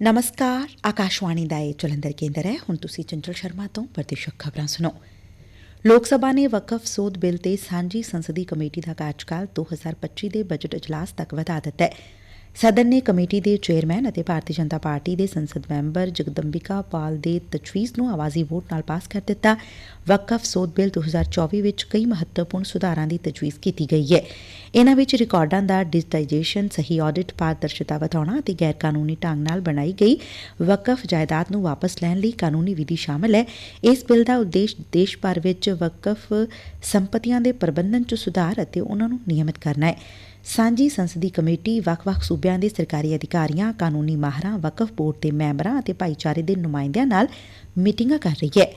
ਨਮਸਕਾਰ ਆਕਾਸ਼ਵਾਣੀ ਦਾ ਇਹ ਜਲੰਧਰ ਕੇਂਦਰ ਹੈ ਹੁਣ ਤੁਸੀਂ ਚੰਚਲ ਸ਼ਰਮਾ ਤੋਂ ਪ੍ਰਤੀਸ਼ਕ ਖਬਰਾਂ ਸੁਣੋ ਲੋਕ ਸਭਾ ਨੇ ਵਕਫ ਸੋਧ ਬਿੱਲ ਤੇ ਸਾਂਝੀ ਸੰਸਦੀ ਕਮੇਟੀ ਦਾ ਕਾਰਜਕਾਲ 2025 ਦੇ ਬਜਟ ਇਜਲਾਸ ਤੱਕ ਵਧਾ ਦਿੱਤਾ ਹੈ ਸਦਨ ਨੇ ਕਮੇਟੀ ਦੇ ਚੇਅਰਮੈਨ ਅਤੇ ਭਾਰਤੀ ਜਨਤਾ ਪਾਰਟੀ ਦੇ ਸੰਸਦ ਮੈਂਬਰ ਜਗਦੰਬਿਕਾ ਪਾਲ ਦੇ ਤਜਵੀਜ਼ ਨੂੰ ਆਵਾਜ਼ੀ ਵੋਟ ਨਾਲ ਪਾਸ ਕਰ ਦਿੱਤਾ। ਵਕਫ ਸੋਧ ਬਿੱਲ 2024 ਵਿੱਚ ਕਈ ਮਹੱਤਵਪੂਰਨ ਸੁਧਾਰਾਂ ਦੀ ਤਜਵੀਜ਼ ਕੀਤੀ ਗਈ ਹੈ। ਇਨ੍ਹਾਂ ਵਿੱਚ ਰਿਕਾਰਡਾਂ ਦਾ ਡਿਜੀਟਾਈਜੇਸ਼ਨ, ਸਹੀ ਆਡਿਟ, ਪਾਰਦਰਸ਼ਤਾ ਵਧਾਉਣਾ ਅਤੇ ਗੈਰ ਕਾਨੂੰਨੀ ਢੰਗ ਨਾਲ ਬਣਾਈ ਗਈ ਵਕਫ ਜਾਇਦਾਦ ਨੂੰ ਵਾਪਸ ਲੈਣ ਲਈ ਕਾਨੂੰਨੀ ਵਿਧੀ ਸ਼ਾਮਲ ਹੈ। ਇਸ ਬਿੱਲ ਦਾ ਉਦੇਸ਼ ਦੇਸ਼ ਭਰ ਵਿੱਚ ਵਕਫ ਸੰਪਤੀਆਂ ਦੇ ਪ੍ਰਬੰਧਨ 'ਚ ਸੁਧਾਰ ਅਤੇ ਉਨ੍ਹਾਂ ਨੂੰ ਨਿਯਮਿਤ ਕਰਨਾ ਹੈ। ਸਾਂਝੀ ਸੰਸਦੀ ਕਮੇਟੀ ਵੱਖ-ਵੱਖ ਸੂਬਿਆਂ ਦੇ ਸਰਕਾਰੀ ਅਧਿਕਾਰੀਆਂ, ਕਾਨੂੰਨੀ ਮਾਹਿਰਾਂ, ਵਕਫ ਬੋਰਡ ਦੇ ਮੈਂਬਰਾਂ ਅਤੇ ਭਾਈਚਾਰੇ ਦੇ ਨੁਮਾਇੰਦਿਆਂ ਨਾਲ ਮੀਟਿੰਗਾਂ ਕਰ ਰਹੀ ਹੈ।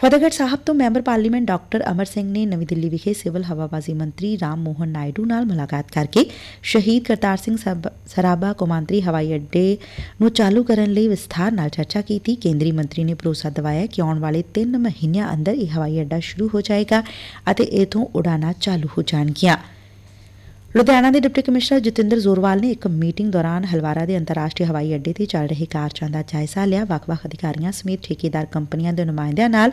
ਫਤਿਹਗੜ੍ਹ ਸਾਹਿਬ ਤੋਂ member parliament doctor Amar Singh ਨੇ ਨਵੀਂ ਦਿੱਲੀ ਵਿਖੇ ਸਿਵਲ ਹਵਾਬਾਜ਼ੀ ਮੰਤਰੀ ਰਾਮ ਮੋਹਨ ਨਾਇਡੂ ਨਾਲ ਮੁਲਾਕਾਤ ਕਰਕੇ ਸ਼ਹੀਦ ਕਰਤਾਰ ਸਿੰਘ ਸਰਾਭਾ ਕੌਮਾਂਤਰੀ ਹਵਾਈ ਅੱਡੇ ਨੂੰ ਚਾਲੂ ਕਰਨ ਲਈ ਵਿਸਥਾਰ ਨਾਲ ਚਰਚਾ ਕੀਤੀ। ਕੇਂਦਰੀ ਮੰਤਰੀ ਨੇ ਭਰੋਸਾ ਦਿਵਾਇਆ ਕਿ ਆਉਣ ਵਾਲੇ 3 ਮਹੀਨਿਆਂ ਅੰਦਰ ਇਹ ਹਵਾਈ ਅੱਡਾ ਸ਼ੁਰੂ ਹੋ ਜਾਏਗਾ ਅਤੇ ਇਥੋਂ ਉਡਾਨਾਂ ਚਾਲੂ ਹੋ ਜਾਣਗੀਆਂ। ਲੁਧਿਆਣਾ ਦੇ ਡਿਪਟੀ ਕਮਿਸ਼ਨਰ ਜਤਿੰਦਰ ਜ਼ੋਰਵਾਲ ਨੇ ਇੱਕ ਮੀਟਿੰਗ ਦੌਰਾਨ ਹਲਵਾਰਾ ਦੇ ਅੰਤਰਰਾਸ਼ਟਰੀ ਹਵਾਈ ਅੱਡੇ ਤੇ ਚੱਲ ਰਹੇ ਕਾਰਜਾਂ ਦਾ ਜਾਇਜ਼ਾ ਲਿਆ। ਵੱਖ-ਵੱਖ ਅਧਿਕਾਰੀਆਂ ਸਮੇਤ ਠੇਕੇਦਾਰ ਕੰਪਨੀਆਂ ਦੇ ਨੁਮਾਇੰਦਿਆਂ ਨਾਲ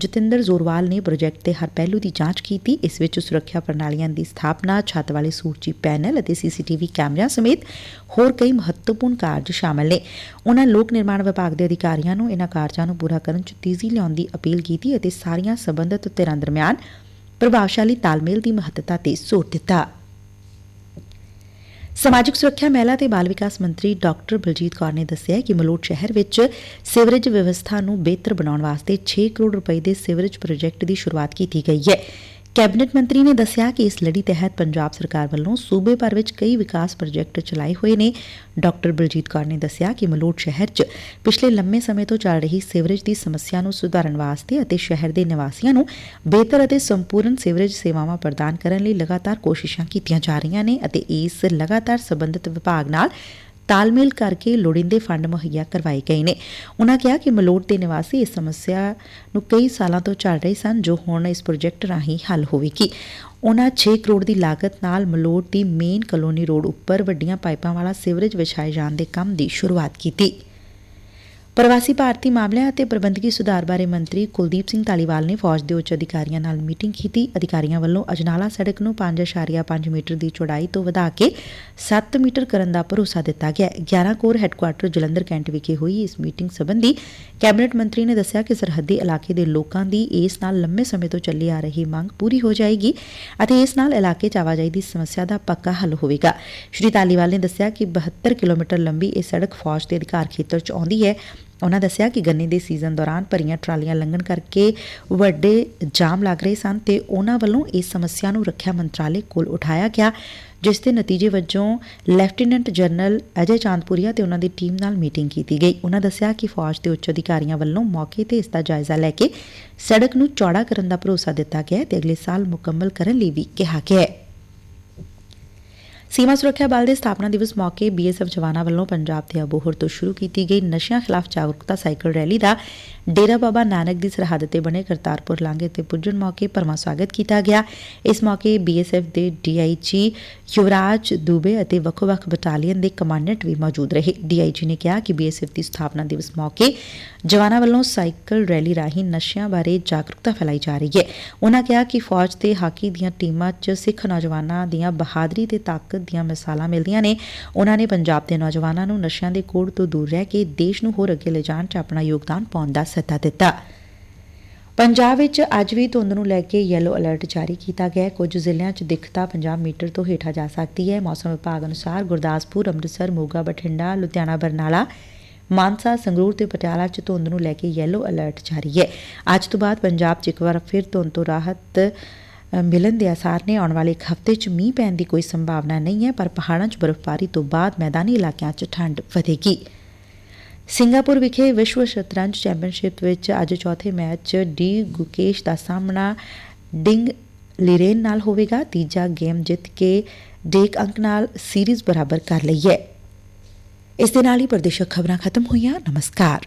ਜਤਿੰਦਰ ਜ਼ੋਰਵਾਲ ਨੇ ਪ੍ਰੋਜੈਕਟ ਦੇ ਹਰ ਪਹਿਲੂ ਦੀ ਜਾਂਚ ਕੀਤੀ। ਇਸ ਵਿੱਚ ਸੁਰੱਖਿਆ ਪ੍ਰਣਾਲੀਆਂ ਦੀ ਸਥਾਪਨਾ, ਛੱਤ ਵਾਲੇ ਸੂਰਜੀ ਪੈਨਲ ਅਤੇ ਸੀਸੀਟੀਵੀ ਕੈਮਰਿਆਂ ਸਮੇਤ ਹੋਰ ਕਈ ਮਹੱਤਵਪੂਰਨ ਕਾਰਜ ਸ਼ਾਮਲ ਨੇ। ਉਨ੍ਹਾਂ ਲੋਕ ਨਿਰਮਾਣ ਵਿਭਾਗ ਦੇ ਅਧਿਕਾਰੀਆਂ ਨੂੰ ਇਨ੍ਹਾਂ ਕਾਰਜਾਂ ਨੂੰ ਪੂਰਾ ਕਰਨ 'ਚ ਤੇਜ਼ੀ ਲਿਆਉਣ ਦੀ ਅਪੀਲ ਕੀਤੀ ਅਤੇ ਸਾਰੀਆਂ ਸਬੰਧਤ ਧਿਰਾਂ ਦਰਮਿਆਨ ਪ੍ਰਭਾਵਸ਼ਾਲੀ ਤਾਲਮੇਲ ਦੀ ਮਹੱਤਤਾ ਤੇ ਜ਼ੋਰ ਦਿੱਤਾ। ਸਮਾਜਿਕ ਸੁਰੱਖਿਆ ਮਹਿਲਾ ਤੇ ਬਾਲ ਵਿਕਾਸ ਮੰਤਰੀ ਡਾਕਟਰ ਬਲਜੀਤ ਕੌਰ ਨੇ ਦੱਸਿਆ ਕਿ ਮਲੋਟ ਸ਼ਹਿਰ ਵਿੱਚ ਸੀਵਰੇਜ ਵਿਵਸਥਾ ਨੂੰ ਬਿਹਤਰ ਬਣਾਉਣ ਵਾਸਤੇ 6 ਕਰੋੜ ਰੁਪਏ ਦੇ ਸੀਵਰੇਜ ਪ੍ਰੋਜੈਕਟ ਦੀ ਸ਼ੁਰੂਆਤ ਕੀਤੀ ਗਈ ਹੈ। ਕੈਬਨਿਟ ਮੰਤਰੀ ਨੇ ਦੱਸਿਆ ਕਿ ਇਸ ਲੜੀ ਤਹਿਤ ਪੰਜਾਬ ਸਰਕਾਰ ਵੱਲੋਂ ਸੂਬੇ ਭਰ ਵਿੱਚ ਕਈ ਵਿਕਾਸ ਪ੍ਰੋਜੈਕਟ ਚਲਾਏ ਹੋਏ ਨੇ। ਡਾਕਟਰ ਬਲਜੀਤ ਕੌਰ ਨੇ ਦੱਸਿਆ ਕਿ ਮਲੋਟ ਸ਼ਹਿਰ 'ਚ ਪਿਛਲੇ ਲੰਮੇ ਸਮੇਂ ਤੋਂ ਚੱਲ ਰਹੀ ਸੀਵਰੇਜ ਦੀ ਸਮੱਸਿਆ ਨੂੰ ਸੁਧਾਰਨ ਵਾਸਤੇ ਅਤੇ ਸ਼ਹਿਰ ਦੇ ਨਿਵਾਸੀਆਂ ਨੂੰ ਬਿਹਤਰ ਅਤੇ ਸੰਪੂਰਨ ਸੀਵਰੇਜ ਸੇਵਾਵਾਂ ਪ੍ਰਦਾਨ ਕਰਨ ਲਈ ਲਗਾਤਾਰ ਕੋਸ਼ਿਸ਼ਾਂ ਕੀਤੀਆਂ ਜਾ ਰਹੀਆਂ ਨੇ ਅਤੇ ਇਸ ਲਗਾਤਾਰ ਸਬੰਧਤ ਵਿਭਾਗ ਨਾਲ ਤਾਲਮੇਲ ਕਰਕੇ ਲੋੜੀਂਦੇ ਫੰਡ ਮੁਹੱਈਆ ਕਰਵਾਏ ਗਏ ਨੇ। ਉਨ੍ਹਾਂ ਕਿਹਾ ਕਿ ਮਲੋਟ ਦੇ ਨਿਵਾਸੀ ਇਸ ਸਮੱਸਿਆ ਨੂੰ ਕਈ ਸਾਲਾਂ ਤੋਂ ਚੱਲ ਰਹੇ ਸਨ, ਜੋ ਹੁਣ ਇਸ ਪ੍ਰੋਜੈਕਟ ਰਾਹੀਂ ਹੱਲ ਹੋਵੇਗੀ। ਉਨ੍ਹਾਂ 6 ਕਰੋੜ ਦੀ ਲਾਗਤ ਨਾਲ ਮਲੋਟ ਦੀ ਮੇਨ ਕਲੋਨੀ ਰੋਡ ਉੱਪਰ ਵੱਡੀਆਂ ਪਾਈਪਾਂ ਵਾਲਾ ਸੀਵਰੇਜ ਵਿਛਾਏ ਜਾਣ ਦੇ ਕੰਮ ਦੀ ਸ਼ੁਰੂਆਤ ਕੀਤੀ। ਪ੍ਰਵਾਸੀ ਭਾਰਤੀ ਮਾਮਲਿਆਂ ਅਤੇ ਪ੍ਰਬੰਧਕੀ ਸੁਧਾਰ ਬਾਰੇ ਮੰਤਰੀ ਕੁਲਦੀਪ ਸਿੰਘ ਧਾਲੀਵਾਲ ਨੇ ਫੌਜ ਦੇ ਉੱਚ ਅਧਿਕਾਰੀਆਂ ਨਾਲ ਮੀਟਿੰਗ ਕੀਤੀ। ਅਧਿਕਾਰੀਆਂ ਵੱਲੋਂ ਅਜਨਾਲਾ ਸੜਕ ਨੂੰ 5.5 ਮੀਟਰ ਦੀ ਚੌੜਾਈ ਤੋਂ ਵਧਾ ਕੇ 7 ਮੀਟਰ ਕਰਨ ਦਾ ਭਰੋਸਾ ਦਿੱਤਾ ਗਿਆ। 11 ਕੋਰ ਹੈੱਡਕੁਆਰਟਰ ਜਲੰਧਰ ਕੈਂਟ ਵਿਖੇ ਹੋਈ ਇਸ ਮੀਟਿੰਗ ਸੰਬੰਧੀ ਕੈਬਨਿਟ ਮੰਤਰੀ ਨੇ ਦੱਸਿਆ ਕਿ ਸਰਹੱਦੀ ਇਲਾਕੇ ਦੇ ਲੋਕਾਂ ਦੀ ਇਸ ਨਾਲ ਲੰਮੇ ਸਮੇਂ ਤੋਂ ਚੱਲੀ ਆ ਰਹੀ ਮੰਗ ਪੂਰੀ ਹੋ ਜਾਏਗੀ ਅਤੇ ਇਸ ਨਾਲ ਇਲਾਕੇ 'ਚ ਆਵਾਜਾਈ ਦੀ ਸਮੱਸਿਆ ਦਾ ਪੱਕਾ ਹੱਲ ਹੋਵੇਗਾ। ਸ਼੍ਰੀ ਧਾਲੀਵਾਲ ਨੇ ਦੱਸਿਆ ਕਿ 72 ਕਿਲੋਮੀਟਰ ਲੰਬੀ ਇਹ ਸੜਕ ਫੌਜ ਦੇ ਅਧਿਕਾਰ ਖੇਤਰ 'ਚ ਆਉਂਦੀ ਹੈ। ਉਨ੍ਹਾਂ ਦੱਸਿਆ ਕਿ ਗੰਨੇ ਦੇ ਸੀਜ਼ਨ ਦੌਰਾਨ ਭਰੀਆਂ ਟਰਾਲੀਆਂ ਲੰਘਣ ਕਰਕੇ ਵੱਡੇ ਜਾਮ ਲੱਗ ਰਹੇ ਸਨ ਤੇ ਉਨ੍ਹਾਂ ਵੱਲੋਂ ਇਸ ਸਮੱਸਿਆ ਨੂੰ ਰੱਖਿਆ ਮੰਤਰਾਲੇ ਕੋਲ ਉਠਾਇਆ ਗਿਆ, ਜਿਸ ਦੇ ਨਤੀਜੇ ਵਜੋਂ ਲੈਫਟੀਨੈਂਟ ਜਨਰਲ ਅਜੇ ਚਾਂਦਪੁਰੀਆ ਤੇ ਉਨ੍ਹਾਂ ਦੀ ਟੀਮ ਨਾਲ ਮੀਟਿੰਗ ਕੀਤੀ ਗਈ। ਉਨ੍ਹਾਂ ਦੱਸਿਆ ਕਿ ਫੌਜ ਦੇ ਉੱਚ ਅਧਿਕਾਰੀਆਂ ਵੱਲੋਂ ਮੌਕੇ ਤੇ ਇਸ ਦਾ ਜਾਇਜ਼ਾ ਲੈ ਕੇ ਸੜਕ ਨੂੰ ਚੌੜਾ ਕਰਨ ਦਾ ਭਰੋਸਾ ਦਿੱਤਾ ਗਿਆ ਹੈ ਤੇ ਅਗਲੇ ਸਾਲ ਮੁਕੰਮਲ ਕਰਨ ਲਈ ਵੀ ਕਿਹਾ ਗਿਆ ਹੈ। ਸੀਮਾ ਸੁਰੱਖਿਆ ਬਲ ਦੇ ਸਥਾਪਨਾ ਦਿਵਸ ਮੌਕੇ ਬੀਐਸਐਫ ਜਵਾਨਾਂ ਵੱਲੋਂ ਪੰਜਾਬ ਦੇ ਅਬੋਹਰ ਤੋਂ ਸ਼ੁਰੂ ਕੀਤੀ ਗਈ ਨਸ਼ਿਆਂ ਖਿਲਾਫ ਜਾਗਰੂਕਤਾ ਸਾਈਕਲ ਰੈਲੀ ਦਾ ਡੇਰਾ ਬਾਬਾ ਨਾਨਕ ਦੀ ਸਰਹੱਦ ਤੇ ਬਣੇ ਕਰਤਾਰਪੁਰ ਲਾਂਘੇ ਤੇ ਪੁੱਜਣ ਮੌਕੇ ਭਰਵਾਂ ਸਵਾਗਤ ਕੀਤਾ ਗਿਆ। ਇਸ ਮੌਕੇ ਬੀਐਸਐਫ ਦੇ ਡੀਆਈਜੀ ਯੁਵਰਾਜ ਦੁਬੇ ਅਤੇ ਵੱਖ-ਵੱਖ ਬਟਾਲੀਅਨ ਦੇ ਕਮਾਂਡੈਂਟ ਵੀ ਮੌਜੂਦ ਰਹੇ। ਡੀਆਈਜੀ ਨੇ ਕਿਹਾ ਕਿ ਬੀਐਸਐਫ ਦੀ ਸਥਾਪਨਾ ਦਿਵਸ ਮੌਕੇ ਜਵਾਨਾਂ ਵੱਲੋਂ ਸਾਈਕਲ ਰੈਲੀ ਰਾਹੀਂ ਨਸ਼ਿਆਂ ਬਾਰੇ ਜਾਗਰੂਕਤਾ ਫੈਲਾਈ ਜਾ ਰਹੀ ਹੈ। ਉਨ੍ਹਾਂ ਕਿਹਾ ਕਿ ਫੌਜ ਤੇ ਹਾਕੀ ਦੀਆਂ ਟੀਮਾਂ 'ਚ ਸਿੱਖ ਨੌਜਵਾਨਾਂ ਦੀਆਂ ਬਹਾਦਰੀ ਤੇ ਤਾਕਤ ਦੀਆਂ ਮਿਸਾਲਾਂ ਮਿਲਦੀਆਂ ਨੇ। ਉਨ੍ਹਾਂ ਨੇ ਪੰਜਾਬ ਦੇ ਨੌਜਵਾਨਾਂ ਨੂੰ ਨਸ਼ਿਆਂ ਦੇ ਕੋੜ ਤੋਂ ਦੂਰ ਰਹਿ ਕੇ ਦੇਸ਼ ਨੂੰ ਹੋਰ ਅੱਗੇ ਲਿਜਾਣ 'ਚ ਆਪਣਾ ਯੋਗਦਾਨ ਪਾਉਣ ਦਾ ਸੱਦਾ ਦਿੱਤਾ। ਪੰਜਾਬ ਵਿੱਚ ਅੱਜ ਵੀ ਧੁੰਦ ਨੂੰ ਲੈ ਕੇ ਯੈਲੋ ਅਲਰਟ ਜਾਰੀ ਕੀਤਾ ਗਿਆ ਹੈ। ਕੁਝ ਜ਼ਿਲ੍ਹਿਆਂ 'ਚ ਦਿੱਖਤਾ 50 ਮੀਟਰ ਤੋਂ ਹੇਠਾਂ ਜਾ ਸਕਦੀ ਹੈ। ਮੌਸਮ ਵਿਭਾਗ ਅਨੁਸਾਰ ਗੁਰਦਾਸਪੁਰ, ਅੰਮ੍ਰਿਤਸਰ, ਮੋਗਾ, ਬਠਿੰਡਾ, ਲੁਧਿਆਣਾ, ਬਰਨਾਲਾ, ਮਾਨਸਾ, ਸੰਗਰੂਰ ਤੇ ਪਟਿਆਲਾ 'ਚ ਧੁੰਦ ਨੂੰ ਲੈ ਕੇ ਯੈਲੋ ਅਲਰਟ ਜਾਰੀ ਹੈ। ਅੱਜ ਤੋਂ ਬਾਅਦ ਪੰਜਾਬ 'ਚ ਇੱਕ ਵਾਰ ਫਿਰ ਧੁੰਦ ਤੋਂ ਰਾਹਤ ਮਿਲਣ ਦੇ ਆਸਾਰ ਨੇ ਆਉਣ ਵਾਲੇ ਇੱਕ ਹਫ਼ਤੇ 'ਚ ਮੀਂਹ ਪੈਣ ਦੀ ਕੋਈ ਸੰਭਾਵਨਾ ਨਹੀਂ ਹੈ, ਪਰ ਪਹਾੜਾਂ 'ਚ ਬਰਫ਼ਬਾਰੀ ਤੋਂ ਬਾਅਦ ਮੈਦਾਨੀ ਇਲਾਕਿਆਂ 'ਚ ਠੰਡ ਵਧੇਗੀ। ਸਿੰਗਾਪੁਰ ਵਿਖੇ ਵਿਸ਼ਵ ਸ਼ਤਰੰਜ ਚੈਂਪੀਅਨਸ਼ਿਪ ਵਿੱਚ ਅੱਜ ਚੌਥੇ ਮੈਚ 'ਚ ਡੀ ਗੁਕੇਸ਼ ਦਾ ਸਾਹਮਣਾ ਡਿੰਗ ਲਿਰੇਨ ਨਾਲ ਹੋਵੇਗਾ। ਤੀਜਾ ਗੇਮ ਜਿੱਤ ਕੇ ਡੇਕ ਅੰਕ ਨਾਲ ਸੀਰੀਜ਼ ਬਰਾਬਰ ਕਰ ਲਈ ਹੈ। ਇਸ ਦੇ ਨਾਲ ਹੀ ਪ੍ਰਦੇਸ਼ਕ ਖਬਰਾਂ ਖਤਮ ਹੋਈਆਂ। ਨਮਸਕਾਰ।